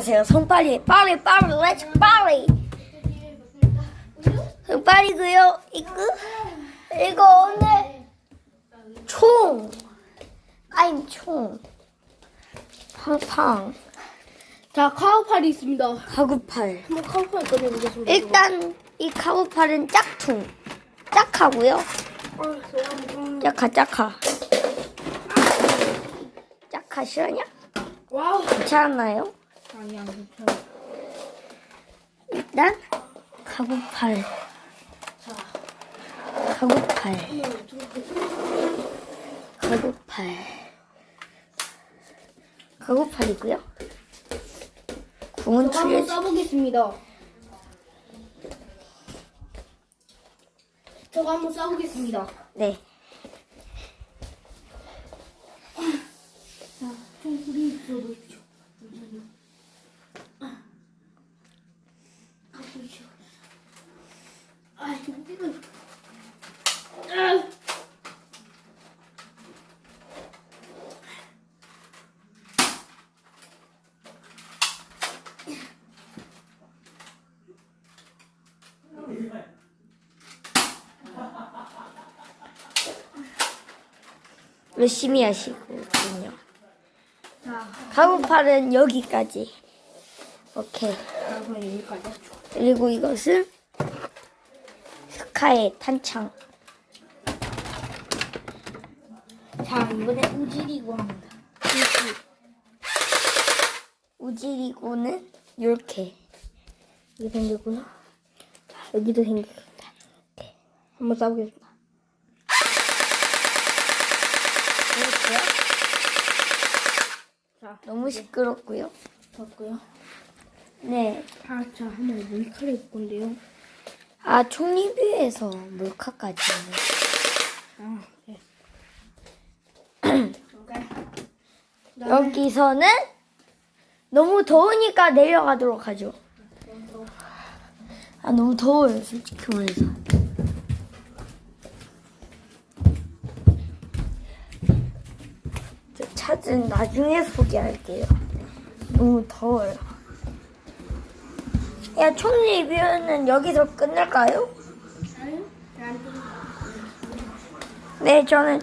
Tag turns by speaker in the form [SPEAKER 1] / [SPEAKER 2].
[SPEAKER 1] 안녕하세요. 손 빨리 빨리 빨리 렛츠 빨리. 손 빨리고요. 이거 이거 오늘 총. 아임 총. 팡팡.
[SPEAKER 2] 자, 카우팔이 있습니다.
[SPEAKER 1] 가구팔.
[SPEAKER 2] 한번 카우팔 꺼내보겠습니다.
[SPEAKER 1] 일단 이 가구팔은 짝퉁. 짝하고요.
[SPEAKER 2] 아,
[SPEAKER 1] 짝하 짝하. 짝하 싫어냐?
[SPEAKER 2] 와우.
[SPEAKER 1] 괜찮나요?
[SPEAKER 2] 아니, 안 괜찮아.
[SPEAKER 1] 일단 가구팔. 가구팔. 가구팔. 가구팔이고요. 구운
[SPEAKER 2] 한번 써보겠습니다. 저거 한번 써보겠습니다.
[SPEAKER 1] 네.
[SPEAKER 2] 자, 좀 소리 들어보십시오. 가보시오. 아, 좀 찍어. 아.
[SPEAKER 1] 열심히 하시고요.
[SPEAKER 2] 자,
[SPEAKER 1] 가구팔은 여기까지. 오케이. 그리고 이것은 스카의 탄창.
[SPEAKER 2] 자, 이번엔 우지리고 합니다.
[SPEAKER 1] 우지리고는 이렇게.
[SPEAKER 2] 이렇게 생겼고요. 자, 여기도 생겼습니다. 한번 써보겠습니다.
[SPEAKER 1] 이렇게요.
[SPEAKER 2] 자,
[SPEAKER 1] 너무 시끄럽고요.
[SPEAKER 2] 졌고요.
[SPEAKER 1] 네.
[SPEAKER 2] 아, 자, 한번 몰카를 볼 건데요.
[SPEAKER 1] 아, 총 리뷰에서 몰카까지.
[SPEAKER 2] 아, 네.
[SPEAKER 1] 여기서는 너무 더우니까 내려가도록 하죠. 아, 너무 더워요, 솔직히 말해서. 저 차는 나중에 소개할게요. 너무 더워요. 야, 총 리뷰는 여기서 끝낼까요? 네, 저는